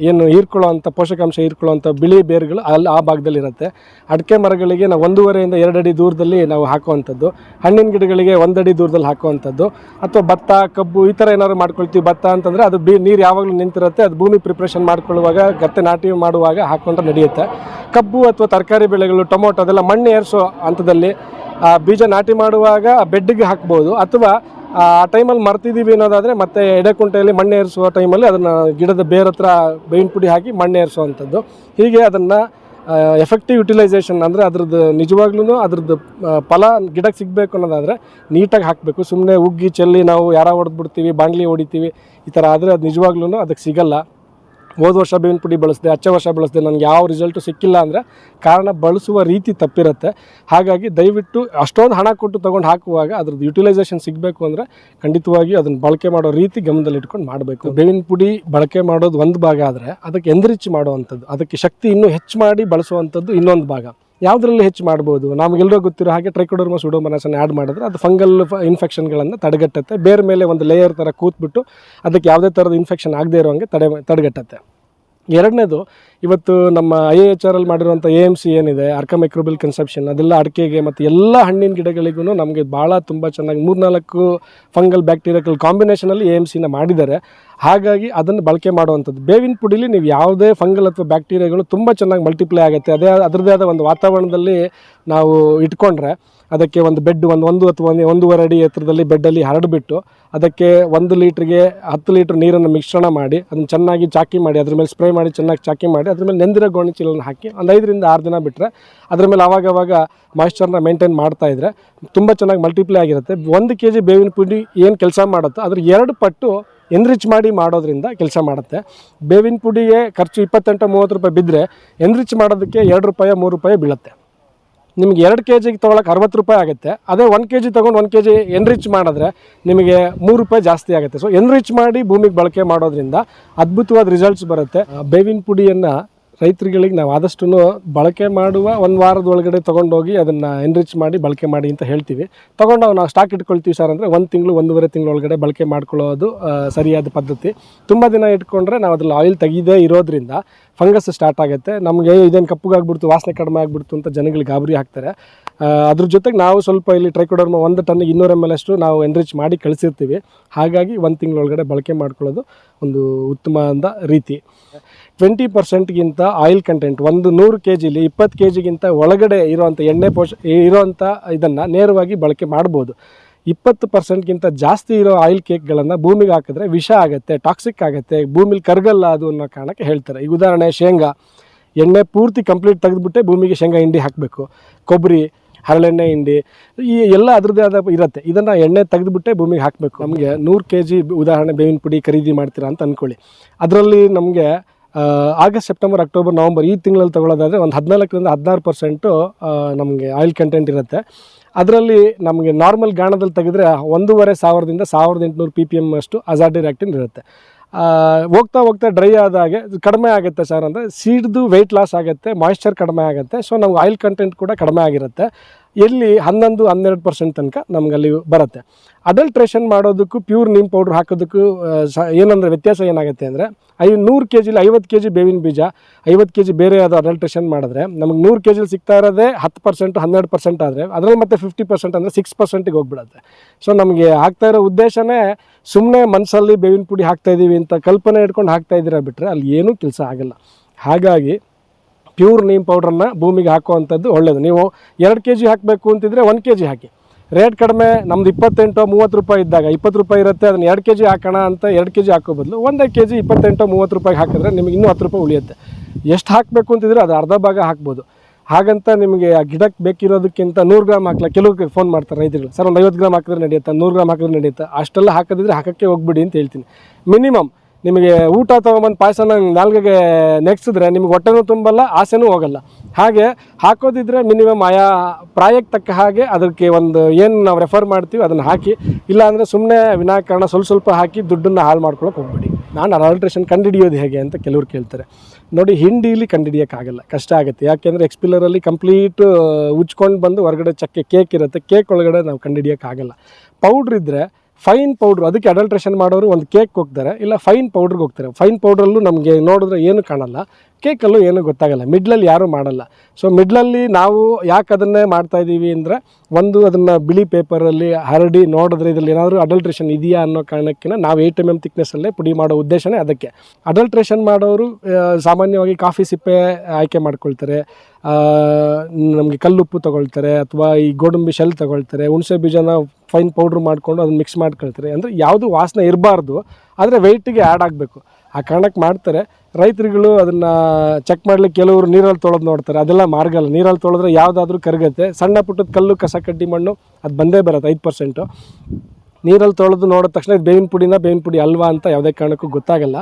ಏನು ಹೀರ್ಕೊಳ್ಳೋವಂಥ ಪೋಷಕಾಂಶ, ಹೀರ್ಕೊಳ್ಳೋವಂಥ ಬಿಳಿ ಬೇರುಗಳು ಅಲ್ಲಿ ಆ ಭಾಗದಲ್ಲಿರುತ್ತೆ. ಅಡಿಕೆ ಮರಗಳಿಗೆ ನಾವು ಒಂದೂವರೆಯಿಂದ ಎರಡು ಅಡಿ ದೂರದಲ್ಲಿ ನಾವು ಹಾಕುವಂಥದ್ದು. ಹಣ್ಣಿನ ಗಿಡಗಳಿಗೆ ಒಂದಡಿ ದೂರದಲ್ಲಿ ಹಾಕುವಂಥದ್ದು. ಅಥವಾ ಭತ್ತ, ಕಬ್ಬು ಈ ಥರ ಏನಾದ್ರು ಮಾಡ್ಕೊಳ್ತೀವಿ. ಭತ್ತ ಅಂತಂದರೆ ಅದು ಬಿ ನೀರು ಯಾವಾಗಲೂ ನಿಂತಿರುತ್ತೆ. ಅದು ಭೂಮಿ ಪ್ರಿಪ್ರೇಷನ್ ಮಾಡ್ಕೊಳ್ಳುವಾಗ ಗತ್ತೆ ನಾಟಿ ಮಾಡುವಾಗ ಹಾಕೊಂಡ್ರೆ ನಡೆಯುತ್ತೆ. ಕಬ್ಬು ಅಥವಾ ತರಕಾರಿ ಬೆಳೆಗಳು, ಟೊಮೊಟೊ ಅದೆಲ್ಲ ಮಣ್ಣು ಏರಿಸೋ ಹಂತದಲ್ಲಿ, ಆ ಬೀಜ ನಾಟಿ ಮಾಡುವಾಗ ಆ ಬೆಡ್ಡಿಗೆ ಹಾಕ್ಬೋದು. ಅಥವಾ ಆ ಟೈಮಲ್ಲಿ ಮರ್ತಿದ್ದೀವಿ ಅನ್ನೋದಾದರೆ ಮತ್ತೆ ಎಡೆಕುಂಟೆಯಲ್ಲಿ ಮಣ್ಣು ಏರಿಸುವ ಟೈಮಲ್ಲಿ ಅದನ್ನು ಗಿಡದ ಬೇರೆ ಹತ್ರ ಬೇವಿನ ಪುಡಿ ಹಾಕಿ ಮಣ್ಣು ಏರಿಸುವಂಥದ್ದು. ಹೀಗೆ ಅದನ್ನು ಎಫೆಕ್ಟಿವ್ ಯುಟಿಲೈಸೇಷನ್ ಅಂದರೆ ಅದ್ರದ್ದು ನಿಜವಾಗ್ಲೂ ಅದ್ರದ್ದು ಫಲ ಗಿಡಕ್ಕೆ ಸಿಗಬೇಕು ಅನ್ನೋದಾದರೆ ನೀಟಾಗಿ ಹಾಕಬೇಕು. ಸುಮ್ಮನೆ ಉಗ್ಗಿ, ಚೆಲ್ಲಿ ನಾವು ಯಾರ ಹೊಡೆದ್ಬಿಡ್ತೀವಿ ಬಾಂಡ್ಲಿ ಹೊಡಿತೀವಿ, ಈ ಥರ ಆದರೆ ಅದು ನಿಜವಾಗ್ಲೂ ಅದಕ್ಕೆ ಸಿಗಲ್ಲ. ಹೋದ ವರ್ಷ ಬೇವಿನ ಪುಡಿ ಬಳಸಿದೆ ಹಚ್ಚ ವರ್ಷ ಬಳಸಿದೆ ನನಗೆ ಯಾವ ರಿಸಲ್ಟು ಸಿಕ್ಕಿಲ್ಲ ಅಂದರೆ ಕಾರಣ ಬಳಸುವ ರೀತಿ ತಪ್ಪಿರುತ್ತೆ. ಹಾಗಾಗಿ ದಯವಿಟ್ಟು ಅಷ್ಟೊಂದು ಹಣ ಕೊಟ್ಟು ತೊಗೊಂಡು ಹಾಕುವಾಗ ಅದ್ರದ್ದು ಯುಟಿಲೈಸೇಷನ್ ಸಿಗಬೇಕು ಅಂದರೆ ಖಂಡಿತವಾಗಿ ಅದನ್ನು ಬಳಕೆ ಮಾಡೋ ರೀತಿ ಗಮನದಲ್ಲಿ ಇಟ್ಕೊಂಡು ಮಾಡಬೇಕು. ಬೇವಿನ ಪುಡಿ ಬಳಕೆ ಮಾಡೋದು ಒಂದು ಭಾಗ ಆದರೆ ಅದಕ್ಕೆ ಎಂದ್ರಿಚ್ ಮಾಡುವಂಥದ್ದು ಅದಕ್ಕೆ ಶಕ್ತಿ ಇನ್ನೂ ಹೆಚ್ಚು ಮಾಡಿ ಬಳಸುವಂಥದ್ದು ಇನ್ನೊಂದು ಭಾಗ. ಯಾವುದರಲ್ಲಿ ಹೆಚ್ಚು ಮಾಡ್ಬೋದು? ನಮಗೆಲ್ಲರೂ ಗೊತ್ತಿರೋ ಹಾಗೆ ಟ್ರೈಕೋಡರ್ಮ ಸುಡೋಮನಸನ್ನು ಆ್ಯಡ್ ಮಾಡಿದ್ರೆ ಅದು ಫಂಗಲ್ ಇನ್ಫೆಕ್ಷನ್ಗಳನ್ನು ತಡೆಗಟ್ಟುತ್ತೆ. ಬೇರೆ ಮೇಲೆ ಒಂದು ಲೇಯರ್ ಥರ ಕೂತ್ಬಿಟ್ಟು ಅದಕ್ಕೆ ಯಾವುದೇ ಥರದ ಇನ್ಫೆಕ್ಷನ್ ಆಗದೇ ಇರೋಂಗೆ ತಡೆ ತಡೆಗಟ್ಟುತ್ತೆ. ಎರಡನೇದು ಇವತ್ತು ನಮ್ಮ ಐ ಎಚ್ ಆರ್ ಅಲ್ಲಿ ಮಾಡಿರುವಂಥ ಎ ಎಂ ಸಿ ಏನಿದೆ ಅರ್ಕಮೈಕ್ರೋಬಿಲ್ ಕನ್ಸೆಪ್ಷನ್ ಅದೆಲ್ಲ ಅಡಿಕೆಗೆ ಮತ್ತು ಎಲ್ಲ ಹಣ್ಣಿನ ಗಿಡಗಳಿಗೂ ನಮಗೆ ಭಾಳ ತುಂಬ ಚೆನ್ನಾಗಿ ಮೂರ್ನಾಲ್ಕು ಫಂಗಲ್ ಬ್ಯಾಕ್ಟೀರಿಯಾಕಲ್ ಕಾಂಬಿನೇಷನಲ್ಲಿ ಎ ಎಂ ಸಿನ ಮಾಡಿದ್ದಾರೆ. ಹಾಗಾಗಿ ಅದನ್ನು ಬಳಕೆ ಮಾಡುವಂಥದ್ದು. ಬೇವಿನ ಪುಡಿಲಿ ನೀವು ಯಾವುದೇ ಫಂಗಲ್ ಅಥವಾ ಬ್ಯಾಕ್ಟೀರಿಯಾಗಳು ತುಂಬ ಚೆನ್ನಾಗಿ ಮಲ್ಟಿಪ್ಲೈ ಆಗುತ್ತೆ. ಅದೇ ಅದರದ್ದೇ ಆದ ಒಂದು ವಾತಾವರಣದಲ್ಲಿ ನಾವು ಇಟ್ಕೊಂಡ್ರೆ, ಅದಕ್ಕೆ ಒಂದು ಬೆಡ್ ಒಂದು ಒಂದು ಅಥವಾ ಒಂದು ಒಂದೂವರೆ ಅಡಿ ಎತ್ತರದಲ್ಲಿ ಬೆಡ್ಡಲ್ಲಿ ಹರಡಿಬಿಟ್ಟು ಅದಕ್ಕೆ ಒಂದು ಲೀಟ್ರಿಗೆ ಹತ್ತು ಲೀಟ್ರ್ ನೀರನ್ನು ಮಿಶ್ರಣ ಮಾಡಿ, ಅದನ್ನು ಚೆನ್ನಾಗಿ ಚಾಕಿ ಮಾಡಿ, ಅದ್ರ ಮೇಲೆ ಸ್ಪ್ರೇ ಮಾಡಿ ಚೆನ್ನಾಗಿ ಚಾಕಿ ಮಾಡಿ ಅದ್ರ ಮೇಲೆ ನೆಂದಿರೋ ಗೋಣಿ ಚೀಲನ ಹಾಕಿ ಒಂದು ಐದರಿಂದ ಆರು ದಿನ ಬಿಟ್ಟರೆ ಅದ್ರ ಮೇಲೆ ಆವಾಗವಾಗ ಮಾಯಿಶ್ಚರ್ನ ಮೇಂಟೈನ್ ಮಾಡ್ತಾ ಇದ್ರೆ ತುಂಬ ಚೆನ್ನಾಗಿ ಮಲ್ಟಿಪ್ಲೈ ಆಗಿರುತ್ತೆ. ಒಂದು ಕೆ ಜಿ ಬೇವಿನ ಪುಡಿ ಏನು ಕೆಲಸ ಮಾಡುತ್ತೋ ಅದ್ರ ಎರಡು ಪಟ್ಟು ಎನ್ರಿಚ್ ಮಾಡಿ ಮಾಡೋದ್ರಿಂದ ಕೆಲಸ ಮಾಡುತ್ತೆ. ಬೇವಿನ ಪುಡಿಗೆ ಖರ್ಚು ಇಪ್ಪತ್ತೆಂಟು ಮೂವತ್ತು ರೂಪಾಯಿ ಬಿದ್ದರೆ ಎನ್ರಿಚ್ ಮಾಡೋದಕ್ಕೆ ಎರಡು ರೂಪಾಯಿ, ಮೂರು ರೂಪಾಯಿ ಬೀಳುತ್ತೆ. ನಿಮಗೆ ಎರಡು ಕೆ ಜಿಗೆ ತೊಗೊಳಕ್ಕೆ ಅರವತ್ತು ರೂಪಾಯಿ ಆಗುತ್ತೆ. ಅದೇ ಒನ್ ಕೆ ಜಿ ತೊಗೊಂಡು ಒನ್ ಕೆ ಜಿ ಎನ್ರಿಚ್ ಮಾಡಿದ್ರೆ ನಿಮಗೆ ಮೂರು ರೂಪಾಯಿ ಜಾಸ್ತಿ ಆಗುತ್ತೆ. ಸೊ ಎನ್ರಿಚ್ ಮಾಡಿ ಭೂಮಿಗೆ ಬಳಕೆ ಮಾಡೋದ್ರಿಂದ ಅದ್ಭುತವಾದ ರಿಸಲ್ಟ್ಸ್ ಬರುತ್ತೆ. ಬೇವಿನ ಪುಡಿಯನ್ನು ರೈತರುಗಳಿಗೆ ನಾವು ಆದಷ್ಟು ಬಳಕೆ ಮಾಡುವ ಒಂದು ವಾರದ ಒಳಗಡೆ ತೊಗೊಂಡೋಗಿ ಅದನ್ನು ಎನ್ರಿಚ್ ಮಾಡಿ ಬಳಕೆ ಮಾಡಿ ಅಂತ ಹೇಳ್ತೀವಿ. ತೊಗೊಂಡು ನಾವು ಸ್ಟಾಕ್ ಇಟ್ಕೊಳ್ತೀವಿ ಸರ್ ಅಂದರೆ ಒಂದು ತಿಂಗಳು ಒಂದೂವರೆ ತಿಂಗಳ ಒಳಗಡೆ ಬಳಕೆ ಮಾಡ್ಕೊಳ್ಳೋದು ಸರಿಯಾದ ಪದ್ಧತಿ. ತುಂಬ ದಿನ ಇಟ್ಕೊಂಡ್ರೆ ನಾವು ಅದರಲ್ಲಿ ಆಯಿಲ್ ತೆಗೆದೇ ಇರೋದ್ರಿಂದ ಫಂಗಸ್ ಸ್ಟಾರ್ಟ್ ಆಗುತ್ತೆ. ನಮಗೆ ಇದೇನು ಕಪ್ಪಗಾಗ್ಬಿಡ್ತು ವಾಸನೆ ಕಡಿಮೆ ಆಗಿಬಿಡ್ತು ಅಂತ ಜನಗಳಿಗೆ ಗಾಬರಿ ಆ, ಅದ್ರ ಜೊತೆಗೆ ನಾವು ಸ್ವಲ್ಪ ಇಲ್ಲಿ ಟ್ರೈಕೋಡರ್ಮ ಒಂದು ಟನ್ ಇನ್ನೂರು ಎಂ ಎಲ್ ಅಷ್ಟು ನಾವು ಎನ್ರಿಚ್ ಮಾಡಿ ಕಳಿಸಿರ್ತೀವಿ. ಹಾಗಾಗಿ ಒಂದು ತಿಂಗಳೊಳಗಡೆ ಬಳಕೆ ಮಾಡ್ಕೊಳ್ಳೋದು ಒಂದು ಉತ್ತಮವಾದ ರೀತಿ. ಟ್ವೆಂಟಿ ಪರ್ಸೆಂಟ್ಗಿಂತ ಆಯಿಲ್ ಕಂಟೆಂಟ್ ಒಂದು ನೂರು ಕೆ ಜಿಲಿ ಇಪ್ಪತ್ತು ಕೆ ಜಿಗಿಂತ ಒಳಗಡೆ ಇರೋವಂಥ ಎಣ್ಣೆ ಪೋಷ ಇರೋವಂಥ ಇದನ್ನು ನೇರವಾಗಿ ಬಳಕೆ ಮಾಡ್ಬೋದು. ಇಪ್ಪತ್ತು ಪರ್ಸೆಂಟ್ಗಿಂತ ಜಾಸ್ತಿ ಇರೋ ಆಯಿಲ್ ಕೇಕ್ಗಳನ್ನು ಭೂಮಿಗೆ ಹಾಕಿದ್ರೆ ವಿಷ ಆಗುತ್ತೆ ಟಾಕ್ಸಿಕ್ ಆಗುತ್ತೆ, ಭೂಮಿಲಿ ಕರಗಲ್ಲ ಅದು ಅನ್ನೋ ಕಾರಣಕ್ಕೆ ಹೇಳ್ತಾರೆ. ಈಗ ಉದಾಹರಣೆ ಶೇಂಗಾ. ಎಣ್ಣೆ ಪೂರ್ತಿ ಕಂಪ್ಲೀಟ್ ತೆಗೆದುಬಿಟ್ಟೆ ಭೂಮಿಗೆ ಶೇಂಗಾ ಹಿಂಡಿ ಹಾಕಬೇಕು. ಕೊಬ್ಬರಿ ಹರಳೆಣ್ಣೆ ಹಿಂಡಿ ಈ ಎಲ್ಲ ಅದರದ್ದೇ ಆದ ಇರುತ್ತೆ. ಇದನ್ನು ಎಣ್ಣೆ ತೆಗೆದುಬಿಟ್ಟೆ ಭೂಮಿಗೆ ಹಾಕಬೇಕು. ನಮಗೆ ನೂರು ಕೆ ಜಿ ಉದಾಹರಣೆ ಬೇವಿನ ಪುಡಿ ಖರೀದಿ ಮಾಡ್ತೀರಾ ಅಂತ ಅಂದ್ಕೊಳ್ಳಿ ಅದರಲ್ಲಿ ನಮಗೆ ಆಗಸ್ಟ್ ಸೆಪ್ಟೆಂಬರ್ ಅಕ್ಟೋಬರ್ ನವಂಬರ್ ಈ ತಿಂಗಳಲ್ಲಿ ತಗೊಳ್ಳೋದಾದರೆ ಒಂದು ಹದಿನಾಲ್ಕರಿಂದ ಹದಿನಾರು ಪರ್ಸೆಂಟು ನಮಗೆ ಆಯಿಲ್ ಕಂಟೆಂಟ್ ಇರುತ್ತೆ. ಅದರಲ್ಲಿ ನಮಗೆ ನಾರ್ಮಲ್ ಗಾಣದಲ್ಲಿ ತೆಗೆದ್ರೆ ಒಂದೂವರೆ ಸಾವಿರದಿಂದ ಸಾವಿರದ ಎಂಟುನೂರು ಪಿ ಪಿ ಎಂ ಅಷ್ಟು ಅಜಾಡಿರಾಕ್ಟಿನ್ ಇರುತ್ತೆ. ಆ, ಹೋಗ್ತಾ ಹೋಗ್ತಾ ಡ್ರೈ ಆದಾಗೆ ಕಡಿಮೆ ಆಗುತ್ತೆ ಸರ್ ಅಂದರೆ ಸೀಡ್ದು ವೆಯ್ಟ್ ಲಾಸ್ ಆಗುತ್ತೆ ಮಾಯ್ಶ್ಚರ್ ಕಡಿಮೆ ಆಗುತ್ತೆ ಸೊ ನಮ್ಗೆ ಆಯಿಲ್ ಕಂಟೆಂಟ್ ಕೂಡ ಕಡಿಮೆ ಆಗಿರುತ್ತೆ. ಎಲ್ಲಿ ಹನ್ನೊಂದು, ಹನ್ನೆರಡು ಪರ್ಸೆಂಟ್ ತನಕ ನಮ್ಗೆ ಅಲ್ಲಿ ಬರುತ್ತೆ. ಅಡಲ್ಟ್ರೇಷನ್ ಮಾಡೋದಕ್ಕೂ ಪ್ಯೂರ್ ನೀಮ್ ಪೌಡ್ರ್ ಹಾಕೋದಕ್ಕೂ ಸ, ಏನಂದರೆ ವ್ಯತ್ಯಾಸ ಏನಾಗುತ್ತೆ ಅಂದರೆ, ಐ, ನೂರು ಕೆ ಜಿಲಿ ಐವತ್ತು ಕೆ ಜಿ ಬೇವಿನ ಬೀಜ, ಐವತ್ತು ಕೆ ಜಿ ಬೇರೆ ಯಾವುದು ಅಡಲ್ಟ್ರೇಷನ್ ಮಾಡಿದ್ರೆ, ನಮಗೆ ನೂರು ಕೆ ಜಿಲಿ ಸಿಗ್ತಾ ಇರೋದೇ ಹತ್ತು ಪರ್ಸೆಂಟ್ ಹನ್ನೆರಡು ಪರ್ಸೆಂಟ್ ಆದರೆ, ಅದರಲ್ಲಿ ಮತ್ತೆ ಫಿಫ್ಟಿ ಪರ್ಸೆಂಟ್ ಅಂದರೆ ಸಿಕ್ಸ್ ಪರ್ಸೆಂಟಿಗೆ ಹೋಗ್ಬಿಡುತ್ತೆ. ಸೊ ನಮಗೆ ಹಾಕ್ತಾ ಇರೋ ಉದ್ದೇಶನೇ ಸುಮ್ಮನೆ ಮನಸ್ಸಲ್ಲಿ ಬೇವಿನ ಪುಡಿ ಹಾಕ್ತಾ ಇದ್ದೀವಿ ಅಂತ ಕಲ್ಪನೆ ಇಟ್ಕೊಂಡು ಹಾಕ್ತಾ ಇದ್ದೀರಾ ಬಿಟ್ಟರೆ ಅಲ್ಲಿ ಏನೂ ಕೆಲಸ ಆಗಲ್ಲ. ಹಾಗಾಗಿ ಪ್ಯೂರ್ ನೀಮ್ ಪೌಡ್ರನ್ನ ಭೂಮಿಗೆ ಹಾಕುವಂಥದ್ದು ಒಳ್ಳೆಯದು ನೀವು ಎರಡು ಕೆ ಜಿ ಹಾಕಬೇಕು ಅಂತಿದ್ರೆ ಒಂದು ಕೆ ಜಿ ಹಾಕಿ. ರೇಟ್ ಕಡಿಮೆ, ನಮ್ದು ಇಪ್ಪತ್ತೆಂಟು ಮೂವತ್ತು ರೂಪಾಯಿ ಇದ್ದಾಗ ಇಪ್ಪತ್ತು ರೂಪಾಯಿ ಇರುತ್ತೆ, ಅದನ್ನ ಎರಡು ಕೆ ಜಿ ಹಾಕೋಣ ಅಂತ ಎರಡು ಕೆ ಜಿ ಹಾಕೋ ಬದಲು ಒಂದೇ ಕೆ ಜಿ ಇಪ್ಪತ್ತೆಂಟೋ ಮೂವತ್ತು ರೂಪಾಯಿಗೆ ಹಾಕಿದ್ರೆ ನಿಮಗೆ ಇನ್ನೂ ಹತ್ತು ರೂಪಾಯಿ ಉಳಿಯುತ್ತೆ. ಎಷ್ಟು ಹಾಕಬೇಕು ಅಂತಿದ್ರೆ ಅದು ಅರ್ಧ ಭಾಗ ಹಾಕ್ಬೋದು. ಹಾಗಂತ ನಿಮಗೆ ಆ ಗಿಡಕ್ಕೆ ಬೇಕಿರೋದಕ್ಕಿಂತ ನೂರು ಗ್ರಾಮ್ ಹಾಕ್ಲಾ. ಕೆಲವು ಫೋನ್ ಮಾಡ್ತಾರೆ ರೈತರುಗಳು, ಸರ್, ಒಂದು ಐವತ್ತು ಗ್ರಾಮ್ ಹಾಕಿದ್ರೆ ನಡೆಯುತ್ತೆ? ನೂರು ಗ್ರಾಮ್ ಹಾಕಿದ್ರೆ ನಡೆಯುತ್ತೆ? ಅಷ್ಟೆಲ್ಲ ಹಾಕೋದಿದ್ರೆ ಹಾಕೋಕ್ಕೆ ಹೋಗ್ಬಿಡಿ ಅಂತ ಹೇಳ್ತೀನಿ. ಮಿನಿಮಮ್ ನಿಮಗೆ ಊಟ ತೊಗೊಂಬಂದು ಪಾಯಸನ ನಾಲ್ಗೆಗೆ ನೆಗ್ಸಿದ್ರೆ ನಿಮ್ಗೆ ಹೊಟ್ಟೆನೂ ತುಂಬಲ್ಲ, ಆಸೆನೂ ಹೋಗಲ್ಲ. ಹಾಗೆ ಹಾಕೋದಿದ್ರೆ ಮಿನಿಮಮ್ ಆಯಾ ಪ್ರಾಯಕ್ಕೆ ತಕ್ಕ ಹಾಗೆ ಅದಕ್ಕೆ ಒಂದು ಏನು ನಾವು ರೆಫರ್ ಮಾಡ್ತೀವಿ ಅದನ್ನು ಹಾಕಿ ಇಲ್ಲಾಂದರೆ ಸುಮ್ಮನೆ ವಿನಾಕಾರಣ ಸ್ವಲ್ಪ ಸ್ವಲ್ಪ ಹಾಕಿ ದುಡ್ಡನ್ನು ಹಾಳು ಮಾಡ್ಕೊಳಕ್ಕೆ ಹೋಗ್ಬಿಡಿ. ನಾನು ಅಡಲ್ಟ್ರೇಷನ್ ಕಂಡುಹಿಡಿಯೋದು ಹೇಗೆ ಅಂತ ಕೆಲವ್ರು ಕೇಳ್ತಾರೆ. ನೋಡಿ, ಹಿಂಡೀಲಿ ಕಂಡುಹಿಡಿಯೋಕ್ಕಾಗಲ್ಲ, ಕಷ್ಟ ಆಗುತ್ತೆ. ಯಾಕೆಂದರೆ ಎಕ್ಸ್ಪಿಲರಲ್ಲಿ ಕಂಪ್ಲೀಟ್ ಉಚ್ಕೊಂಡು ಬಂದು ಹೊರಗಡೆ ಚಕ್ಕೆ ಕೇಕ್ ಇರುತ್ತೆ ಕೇಕ್ ಒಳಗಡೆ ನಾವು ಕಂಡುಹಿಡಿಯೋಕ್ಕಾಗಲ್ಲ. ಪೌಡ್ರ್ ಇದ್ದರೆ ಫೈನ್ ಪೌಡ್ರ್ ಅದಕ್ಕೆ ಅಡಲ್ಟ್ರೇಷನ್ ಮಾಡೋರು ಒಂದು ಕೇಕ್ ಹೋಗ್ತಾರೆ, ಇಲ್ಲ ಫೈನ್ ಪೌಡ್ರಿಗೆ ಹೋಗ್ತಾರೆ. ಫೈನ್ ಪೌಡ್ರಲ್ಲೂ ನಮಗೆ ನೋಡಿದ್ರೆ ಏನು ಕಾಣಲ್ಲ. ಕೇಕಲ್ಲೂ ಏನೂ ಗೊತ್ತಾಗಲ್ಲ. ಮಿಡ್ಲಲ್ಲಿ ಯಾರೂ ಮಾಡಲ್ಲ. ಸೊ ಮಿಡ್ಲಲ್ಲಿ ನಾವು ಯಾಕೆ ಅದನ್ನೇ ಮಾಡ್ತಾ ಇದ್ದೀವಿ ಅಂದರೆ, ಒಂದು ಅದನ್ನು ಬಿಳಿ ಪೇಪರಲ್ಲಿ ಹರಡಿ ನೋಡಿದ್ರೆ ಇದರಲ್ಲಿ ಏನಾದರೂ ಅಡಲ್ಟ್ರೇಷನ್ ಇದೆಯಾ ಅನ್ನೋ ಕಾರಣಕ್ಕಿಂತ ನಾವು ಏಟ್ ಎಂ ಎಂ ತಿಕ್ನೆಸ್ಸಲ್ಲೇ ಪುಡಿ ಮಾಡೋ ಉದ್ದೇಶನೇ ಅದಕ್ಕೆ. ಅಡಲ್ಟ್ರೇಷನ್ ಮಾಡೋರು ಸಾಮಾನ್ಯವಾಗಿ ಕಾಫಿ ಸಿಪ್ಪೆ ಆಯ್ಕೆ ಮಾಡ್ಕೊಳ್ತಾರೆ. ನಮಗೆ ಕಲ್ಲುಪ್ಪು ತೊಗೊಳ್ತಾರೆ ಅಥವಾ ಈ ಗೋಡಂಬಿ ಶೆಲ್ ತೊಗೊಳ್ತಾರೆ, ಹುಣಸೆ ಬೀಜನ ಫೈನ್ ಪೌಡ್ರ್ ಮಾಡಿಕೊಂಡು ಅದನ್ನ ಮಿಕ್ಸ್ ಮಾಡ್ಕೊಳ್ತಾರೆ. ಅಂದರೆ ಯಾವುದು ವಾಸನೆ ಇರಬಾರ್ದು, ಆದರೆ ವೆಯ್ಟಿಗೆ ಆ್ಯಡ್ ಆಗಬೇಕು. ಆ ಕಾರಣಕ್ಕೆ ಮಾಡ್ತಾರೆ. ರೈತರುಗಳು ಅದನ್ನು ಚೆಕ್ ಮಾಡಲಿಕ್ಕೆ ಕೆಲವರು ನೀರಲ್ಲಿ ತೊಳೆದು ನೋಡ್ತಾರೆ. ಅದೆಲ್ಲ ಮಾರ್ಗಲ್ಲ ನೀರಲ್ಲಿ ತೊಳೆದ್ರೆ ಯಾವುದಾದ್ರೂ ಕರಗತ್ತೆ. ಸಣ್ಣ ಪುಟ್ಟದ ಕಲ್ಲು, ಕಸ, ಕಡ್ಡಿ, ಮಣ್ಣು, ಅದು ಬಂದೇ ಬರುತ್ತೆ ಐದು ಪರ್ಸೆಂಟು ನೀರಲ್ಲಿ ತೊಳೆದು ನೋಡಿದ ತಕ್ಷಣ ಬೇವಿನ ಪುಡಿನ ಬೇವಿನ ಪುಡಿ ಅಲ್ವಾ ಅಂತ ಯಾವುದೇ ಕಾರಣಕ್ಕೂ ಗೊತ್ತಾಗಲ್ಲ.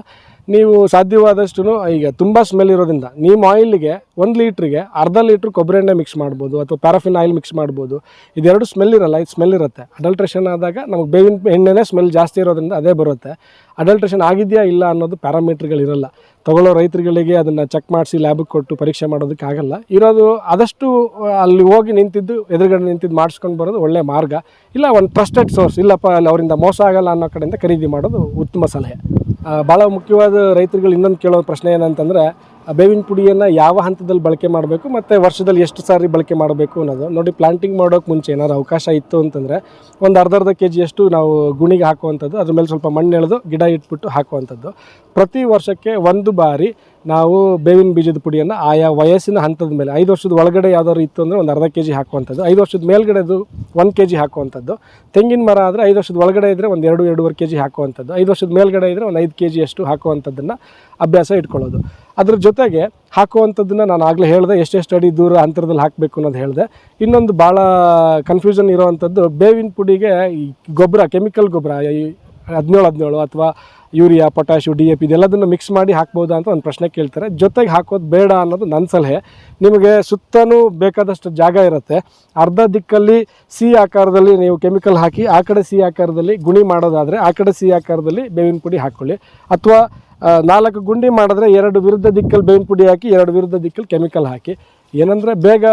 ನೀವು ಸಾಧ್ಯವಾದಷ್ಟು ಈಗ ತುಂಬ ಸ್ಮೆಲ್ ಇರೋದ್ರಿಂದ ನಿಮ್ಮ ಆಯಿಲ್ಗೆ ಒಂದು ಲೀಟ್ರಿಗೆ ಅರ್ಧ ಲೀಟ್ರ್ ಕೊಬ್ಬರಿ ಎಣ್ಣೆ ಮಿಕ್ಸ್ ಮಾಡ್ಬೋದು ಅಥವಾ ಪ್ಯಾರಾಫಿನ್ ಆಯಿಲ್ ಮಿಕ್ಸ್ ಮಾಡ್ಬೋದು. ಇದೆರಡು ಸ್ಮೆಲ್ ಇರಲ್ಲ, ಇದು ಸ್ಮೆಲ್ ಇರುತ್ತೆ. ಅಡಲ್ಟ್ರೇಷನ್ ಆದಾಗ ನಮಗೆ ಬೇವಿನ ಎಣ್ಣೆನೇ ಸ್ಮೆಲ್ ಜಾಸ್ತಿ ಇರೋದ್ರಿಂದ ಅದೇ ಬರುತ್ತೆ. ಅಡಲ್ಟ್ರೇಷನ್ ಆಗಿದೆಯಾ ಇಲ್ಲ ಅನ್ನೋದು ಪ್ಯಾರಾಮೀಟ್ರ್ಗಳಿರಲ್ಲ ತಗೊಳ್ಳೋ ರೈತರುಗಳಿಗೆ ಅದನ್ನು ಚೆಕ್ ಮಾಡಿಸಿ ಲ್ಯಾಬಿಗೆ ಕೊಟ್ಟು ಪರೀಕ್ಷೆ ಮಾಡೋದಕ್ಕೆ ಆಗಲ್ಲ ಇರೋದು ಆದಷ್ಟು ಅಲ್ಲಿ ಹೋಗಿ ನಿಂತಿದ್ದು, ಎದುರುಗಡೆ ನಿಂತಿದ್ದು ಮಾಡಿಸ್ಕೊಂಡು ಬರೋದು ಒಳ್ಳೆಯ ಮಾರ್ಗ. ಇಲ್ಲ ಒಂದು ಟ್ರಸ್ಟೆಡ್ ಸೋರ್ಸ್ ಇಲ್ಲಪ್ಪ ಅಲ್ಲಿ ಅವರಿಂದ ಮೋಸ ಆಗಲ್ಲ ಅನ್ನೋ ಕಡೆಯಿಂದ ಖರೀದಿ ಮಾಡೋದು ಉತ್ತಮ ಸಲಹೆ. ಭಾಳ ಮುಖ್ಯವಾದ ರೈತರುಗಳು ಇನ್ನೊಂದು ಕೇಳೋ ಪ್ರಶ್ನೆ ಏನಂತಂದರೆ ಬೇವಿನ ಪುಡಿಯನ್ನು ಯಾವ ಹಂತದಲ್ಲಿ ಬಳಕೆ ಮಾಡಬೇಕು ಮತ್ತು ವರ್ಷದಲ್ಲಿ ಎಷ್ಟು ಸಾರಿ ಬಳಕೆ ಮಾಡಬೇಕು ಅನ್ನೋದು. ನೋಡಿ ಪ್ಲಾಂಟಿಂಗ್ ಮಾಡೋಕ್ಕೆ ಮುಂಚೆ ಏನಾದ್ರು ಅವಕಾಶ ಇತ್ತು ಅಂತಂದರೆ, ಒಂದು ಅರ್ಧ ಅರ್ಧ ಕೆ ಜಿಯಷ್ಟು ನಾವು ಗುಣಿಗೆ ಹಾಕುವಂಥದ್ದು, ಅದ್ರ ಮೇಲೆ ಸ್ವಲ್ಪ ಮಣ್ಣು ಎಳೆದು ಗಿಡ ಇಟ್ಬಿಟ್ಟು ಹಾಕುವಂಥದ್ದು. ಪ್ರತಿ ವರ್ಷಕ್ಕೆ ಒಂದು ಬಾರಿ ನಾವು ಬೇವಿನ ಬೀಜದ ಪುಡಿಯನ್ನು ಆಯಾ ವಯಸ್ಸಿನ ಹಂತದ ಮೇಲೆ, ಐದು ವರ್ಷದ ಒಳಗಡೆ ಯಾವ್ದಾದ್ರು ಇತ್ತು ಅಂದರೆ ಒಂದು ಅರ್ಧ ಕೆ ಜಿ ಹಾಕುವಂಥದ್ದು, ಐದು ವರ್ಷದ ಮೇಲ್ಗಡೆದು ಒಂದು ಕೆ ಜಿ ಹಾಕುವಂಥದ್ದು, ತೆಂಗಿನ ಮರ ಆದರೆ ಐದು ವರ್ಷದ ಒಳಗಡೆ ಇದ್ದರೆ ಒಂದು ಎರಡು, ಎರಡೂವರೆ ಕೆ ಜಿ ಹಾಕುವಂಥದ್ದು, ಐದು ವರ್ಷದ ಮೇಲ್ಗಡೆ ಇದ್ದರೆ ಒಂದು ಐದು ಕೆ ಜಿಯಷ್ಟು ಹಾಕುವಂಥದ್ದನ್ನು ಅಭ್ಯಾಸ ಇಟ್ಕೊಳ್ಳೋದು. ಅದ್ರ ಜೊತೆಗೆ ಹಾಕುವಂಥದ್ದನ್ನು ನಾನು ಆಗಲೇ ಹೇಳಿದೆ, ಎಷ್ಟೆಷ್ಟು ಅಡಿ ದೂರ ಅಂತರದಲ್ಲಿ ಹಾಕಬೇಕು ಅನ್ನೋದು ಹೇಳಿದೆ. ಇನ್ನೊಂದು ಭಾಳ ಕನ್ಫ್ಯೂಷನ್ ಇರೋವಂಥದ್ದು, ಬೇವಿನ ಪುಡಿಗೆ ಈ ಗೊಬ್ಬರ ಕೆಮಿಕಲ್ ಗೊಬ್ಬರ, ಈ ಹದಿನೇಳು ಹದಿನೇಳು ಅಥವಾ urea potash D A P ಇದೆಲ್ಲದನ್ನು mix ಮಾಡಿ ಹಾಕ್ಬೋದಾ ಅಂತ ಒಂದು ಪ್ರಶ್ನೆ ಕೇಳ್ತಾರೆ. ಜೊತೆಗೆ ಹಾಕೋದು ಬೇಡ ಅನ್ನೋದು ನನ್ನ ಸಲಹೆ. ನಿಮಗೆ ಸುತ್ತಲೂ ಬೇಕಾದಷ್ಟು ಜಾಗ ಇರುತ್ತೆ. ಅರ್ಧ ದಿಕ್ಕಲ್ಲಿ ಸಿ ಆಕಾರದಲ್ಲಿ ನೀವು ಕೆಮಿಕಲ್ ಹಾಕಿ, ಆ ಕಡೆ ಸಿ ಆಕಾರದಲ್ಲಿ ಗುಣಿ ಮಾಡೋದಾದರೆ ಆ ಕಡೆ ಸಿ ಆಕಾರದಲ್ಲಿ ಬೇವಿನ ಪುಡಿ ಹಾಕ್ಕೊಳ್ಳಿ ಅಥವಾ ನಾಲ್ಕು ಗುಂಡಿ ಮಾಡಿದ್ರೆ ಎರಡು ವಿರುದ್ಧ ದಿಕ್ಕಲ್ಲಿ ಬೇವಿನ ಪುಡಿ ಹಾಕಿ, ಎರಡು ವಿರುದ್ಧ ದಿಕ್ಕಲ್ಲಿ ಕೆಮಿಕಲ್ ಹಾಕಿ. ಏನಂದರೆ ಬೇಗ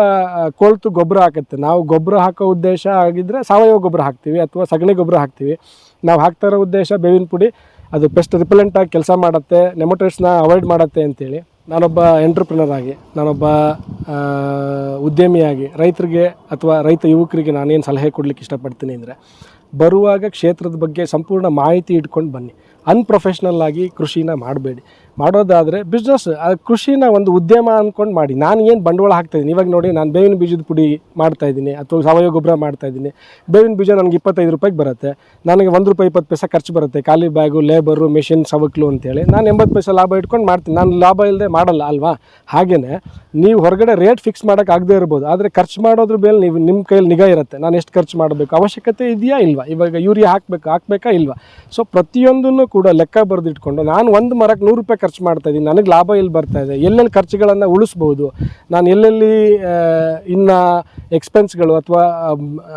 ಕೊಳ್ತು ಗೊಬ್ಬರ ಹಾಕುತ್ತೆ ನಾವು ಗೊಬ್ಬರ ಹಾಕೋ ಉದ್ದೇಶ ಆಗಿದ್ದರೆ ಸಾವಯವ ಗೊಬ್ಬರ ಹಾಕ್ತೀವಿ ಅಥವಾ ಸಗಣಿ ಗೊಬ್ಬರ ಹಾಕ್ತೀವಿ. ನಾವು ಹಾಕ್ತಾ ಇರೋ ಉದ್ದೇಶ ಬೇವಿನ ಪುಡಿ. ಅದು ಪೆಸ್ಟ್ ರಿಪೆಲೆಂಟಾಗಿ ಕೆಲಸ ಮಾಡುತ್ತೆ ನೆಮೋಟೈಡ್ಸ್ನ ಅವಾಯ್ಡ್ ಮಾಡುತ್ತೆ ಅಂತೇಳಿ ನಾನೊಬ್ಬ ಎಂಟ್ರಪ್ರಿನರ್ ಆಗಿ, ನಾನೊಬ್ಬ ಉದ್ಯಮಿಯಾಗಿ ರೈತರಿಗೆ ಅಥವಾ ರೈತ ಯುವಕರಿಗೆ ನಾನೇನು ಸಲಹೆ ಕೊಡಲಿಕ್ಕೆ ಇಷ್ಟಪಡ್ತೀನಿ ಅಂದರೆ ಬರುವಾಗ ಕ್ಷೇತ್ರದ ಬಗ್ಗೆ ಸಂಪೂರ್ಣ ಮಾಹಿತಿ ಇಟ್ಕೊಂಡು ಬನ್ನಿ. ಅನ್ಪ್ರೊಫೆಷ್ನಲ್ ಆಗಿ ಕೃಷಿನ ಮಾಡಬೇಡಿ. ಮಾಡೋದಾದರೆ ಬಿಸ್ನೆಸ್ ಕೃಷಿನ ಒಂದು ಉದ್ಯಮ ಅಂದ್ಕೊಂಡು ಮಾಡಿ. ನಾನು ಏನು ಬಂಡವಾಳ ಹಾಕ್ತಾಯಿದ್ದೀನಿ ಇವಾಗ ನೋಡಿ, ನಾನು ಬೇವಿನ ಬೀಜದ ಪುಡಿ ಮಾಡ್ತಾಯಿದ್ದೀನಿ ಅಥವಾ ಸಾವಯವ ಗೊಬ್ಬರ ಮಾಡ್ತಾಯಿದ್ದೀನಿ ಬೇವಿನ ಬೀಜ ನನಗೆ ಇಪ್ಪತ್ತೈದು ರೂಪಾಯಿಗೆ ಬರುತ್ತೆ. ನನಗೆ ಒಂದು ರೂಪಾಯಿ ಇಪ್ಪತ್ತು ಪೈಸೆ ಖರ್ಚು ಬರುತ್ತೆ. ಖಾಲಿ ಬ್ಯಾಗು ಲೇಬರು ಮೆಷಿನ್ ಸವಕ್ಲು ಅಂತೇಳಿ. ನಾನು ಎಂಬತ್ತು ಪೈಸೆ ಲಾಭ ಇಟ್ಕೊಂಡು ಮಾಡ್ತೀನಿ. ನಾನು ಲಾಭ ಇಲ್ಲದೆ ಮಾಡಲ್ಲ, ಅಲ್ವಾ? ಹಾಗೆಯೇ ನೀವು ಹೊರಗಡೆ ರೇಟ್ ಫಿಕ್ಸ್ ಮಾಡೋಕೆ ಆಗದೇ ಇರ್ಬೋದು. ಆದರೆ ಖರ್ಚು ಮಾಡೋದ್ರ ಮೇಲೆ ನೀವು ನಿಮ್ಮ ಕೈಯಲ್ಲಿ ನಿಗಾ ಇರುತ್ತೆ. ನಾನು ಎಷ್ಟು ಖರ್ಚು ಮಾಡಬೇಕು? ಅವಶ್ಯಕತೆ ಇದೆಯಾ ಇಲ್ವಾ? ಇವಾಗ ಯೂರಿಯಾ ಹಾಕಬೇಕು, ಹಾಕಬೇಕಾ ಇಲ್ವಾ? ಸೊ ಪ್ರತಿಯೊಂದನ್ನು ಕೂಡ ಲೆಕ್ಕ ಬರೆದಿಟ್ಕೊಂಡು, ನಾನು ಒಂದು ಮರಕ್ಕೆ ನೂರು ರೂಪಾಯಿ ಖರ್ಚು ಮಾಡ್ತಾ ಇದ್ದೀನಿ, ನನಗೆ ಲಾಭ ಎಲ್ಲಿ ಬರ್ತಾ ಇದೆ, ಎಲ್ಲೆಲ್ಲಿ ಖರ್ಚುಗಳನ್ನು ಉಳಿಸ್ಬೋದು, ನಾನು ಎಲ್ಲೆಲ್ಲಿ ಇನ್ನು ಎಕ್ಸ್ಪೆನ್ಸ್ಗಳು ಅಥವಾ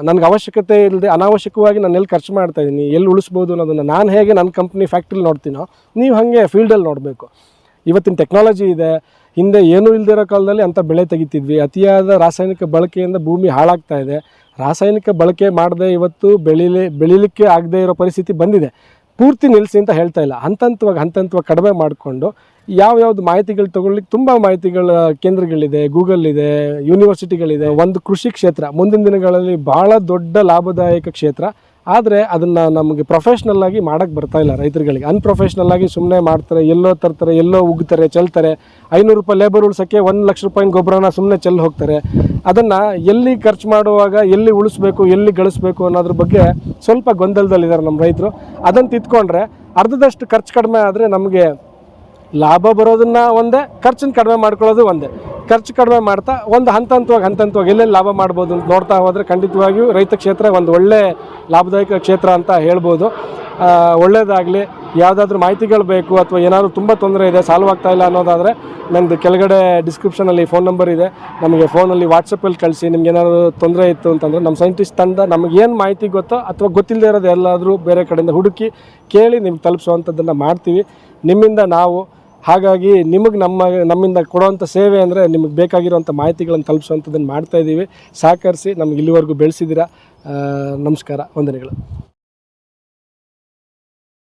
ನನಗೆ ಅವಶ್ಯಕತೆ ಇಲ್ಲದೆ ಅನಾವಶ್ಯಕವಾಗಿ ನಾನು ಎಲ್ಲಿ ಖರ್ಚು ಮಾಡ್ತಾ ಇದ್ದೀನಿ, ಎಲ್ಲಿ ಉಳಿಸ್ಬೋದು ಅನ್ನೋದನ್ನು ನಾನು ಹೇಗೆ ನನ್ನ ಕಂಪ್ನಿ ಫ್ಯಾಕ್ಟ್ರಿಲಿ ನೋಡ್ತೀನೋ, ನೀವು ಹಾಗೆ ಫೀಲ್ಡಲ್ಲಿ ನೋಡಬೇಕು. ಇವತ್ತಿನ ಟೆಕ್ನಾಲಜಿ ಇದೆ, ಹಿಂದೆ ಏನೂ ಇಲ್ದಿರೋ ಕಾಲದಲ್ಲಿ ಅಂಥ ಬೆಳೆ ತೆಗಿತಿದ್ವಿ, ಅತಿಯಾದ ರಾಸಾಯನಿಕ ಬಳಕೆಯಿಂದ ಭೂಮಿ ಹಾಳಾಗ್ತಾ ಇದೆ, ರಾಸಾಯನಿಕ ಬಳಕೆ ಮಾಡದೆ ಇವತ್ತು ಬೆಳಿಲಿ, ಬೆಳೀಲಿಕ್ಕೆ ಆಗದೇ ಇರೋ ಪರಿಸ್ಥಿತಿ ಬಂದಿದೆ. ಪೂರ್ತಿ ನಿಲ್ಲಿಸಿ ಅಂತ ಹೇಳ್ತಾ ಇಲ್ಲ. ಹಂತ ಹಂತವಾಗಿ ಹಂತ ಹಂತವಾಗಿ ಕಡಿಮೆ ಮಾಡಿಕೊಂಡು ಯಾವ್ಯಾವ್ದು ಮಾಹಿತಿಗಳು ತಗೊಳ್ಳಿಕ್ಕೆ ತುಂಬ ಮಾಹಿತಿಗಳ ಕೇಂದ್ರಗಳಿದೆ ಗೂಗಲ್ ಇದೆ ಯೂನಿವರ್ಸಿಟಿಗಳಿದೆ, ಒಂದು ಕೃಷಿ ಕ್ಷೇತ್ರ. ಮುಂದಿನ ದಿನಗಳಲ್ಲಿ ಭಾಳ ದೊಡ್ಡ ಲಾಭದಾಯಕ ಕ್ಷೇತ್ರ. ಆದರೆ ಅದನ್ನು ನಮಗೆ ಪ್ರೊಫೆಷ್ನಲ್ ಆಗಿ ಮಾಡೋಕ್ಕೆ ಬರ್ತಾ ಇಲ್ಲ ರೈತರುಗಳಿಗೆ. ಅನ್ಪ್ರೊಫೆಷ್ನಲ್ ಆಗಿ ಸುಮ್ಮನೆ ಮಾಡ್ತಾರೆ, ಎಲ್ಲೋ ತರ್ತಾರೆ, ಎಲ್ಲೋ ಉಗ್ತಾರೆ, ಚೆಲ್ತಾರೆ. ಐನೂರು ರೂಪಾಯಿ ಲೇಬರ್ ಉಳ್ಸೋಕ್ಕೆ ಒಂದು ಲಕ್ಷ ರೂಪಾಯಿ ಗೊಬ್ಬರನ ಸುಮ್ಮನೆ ಚೆಲ್ಲಿ ಹೋಗ್ತಾರೆ. ಅದನ್ನು ಎಲ್ಲಿ ಖರ್ಚು ಮಾಡುವಾಗ ಎಲ್ಲಿ ಉಳಿಸ್ಬೇಕು, ಎಲ್ಲಿ ಗಳಿಸ್ಬೇಕು ಅನ್ನೋದ್ರ ಬಗ್ಗೆ ಸ್ವಲ್ಪ ಗೊಂದಲದಲ್ಲಿದ್ದಾರೆ ನಮ್ಮ ರೈತರು. ಅದನ್ನು ತಿದ್ಕೊಂಡ್ರೆ ಅರ್ಧದಷ್ಟು ಖರ್ಚು ಕಡಿಮೆ ಆದರೆ ನಮಗೆ ಲಾಭ ಬರೋದನ್ನ ಒಂದೇ ಖರ್ಚನ್ನು ಕಡಿಮೆ ಮಾಡ್ಕೊಳ್ಳೋದು ಒಂದೇ. ಖರ್ಚು ಕಡಿಮೆ ಮಾಡ್ತಾ ಒಂದು ಹಂತ ಹಂತವಾಗಿ ಹಂತ ಹಂತವಾಗಿ ಎಲ್ಲೆಲ್ಲಿ ಲಾಭ ಮಾಡ್ಬೋದು ಅಂತ ನೋಡ್ತಾ ಹೋದರೆ ಖಂಡಿತವಾಗಿಯೂ ರೈತ ಕ್ಷೇತ್ರ ಒಂದು ಒಳ್ಳೆ ಲಾಭದಾಯಕ ಕ್ಷೇತ್ರ ಅಂತ ಹೇಳ್ಬೋದು. ಒಳ್ಳೆಯದಾಗಲಿ ಯಾವುದಾದ್ರೂ ಮಾಹಿತಿಗಳು ಬೇಕು ಅಥವಾ ಏನಾದರೂ ತುಂಬ ತೊಂದರೆ ಇದೆ, ಸಾಲ್ವ್ ಆಗ್ತಾ ಇಲ್ಲ ಅನ್ನೋದಾದರೆ ನಂದು ಕೆಳಗಡೆ ಡಿಸ್ಕ್ರಿಪ್ಷನಲ್ಲಿ ಫೋನ್ ನಂಬರ್ ಇದೆ. ನಮಗೆ ಫೋನಲ್ಲಿ ವಾಟ್ಸಪ್ಪಲ್ಲಿ ಕಳಿಸಿ. ನಿಮ್ಗೆ ಏನಾದರೂ ತೊಂದರೆ ಇತ್ತು ಅಂತಂದರೆ ನಮ್ಮ ಸೈಂಟಿಸ್ಟ್ ತಂಡ ನಮಗೆ ಏನು ಮಾಹಿತಿ ಗೊತ್ತೋ ಅಥವಾ ಗೊತ್ತಿಲ್ಲದೆ ಇರೋದು ಎಲ್ಲಾದರೂ ಬೇರೆ ಕಡೆಯಿಂದ ಹುಡುಕಿ ಕೇಳಿ ನಿಮ್ಗೆ ತಲುಪಿಸುವಂಥದ್ದನ್ನು ಮಾಡ್ತೀವಿ. ನಿಮ್ಮಿಂದ ನಾವು, ಹಾಗಾಗಿ ನಿಮಗೆ ನಮ್ಮ, ನಮ್ಮಿಂದ ಕೊಡುವಂಥ ಸೇವೆ ಅಂದರೆ ನಿಮಗೆ ಬೇಕಾಗಿರುವಂಥ ಮಾಹಿತಿಗಳನ್ನು ತಲುಪಿಸುವಂಥದ್ದನ್ನು ಮಾಡ್ತಾಯಿದ್ದೀವಿ ಸಹಕರಿಸಿ ನಮ್ಗೆ ಇಲ್ಲಿವರೆಗೂ ಬೆಳೆಸಿದ್ದೀರಾ ನಮಸ್ಕಾರ, ವಂದನೆಗಳು.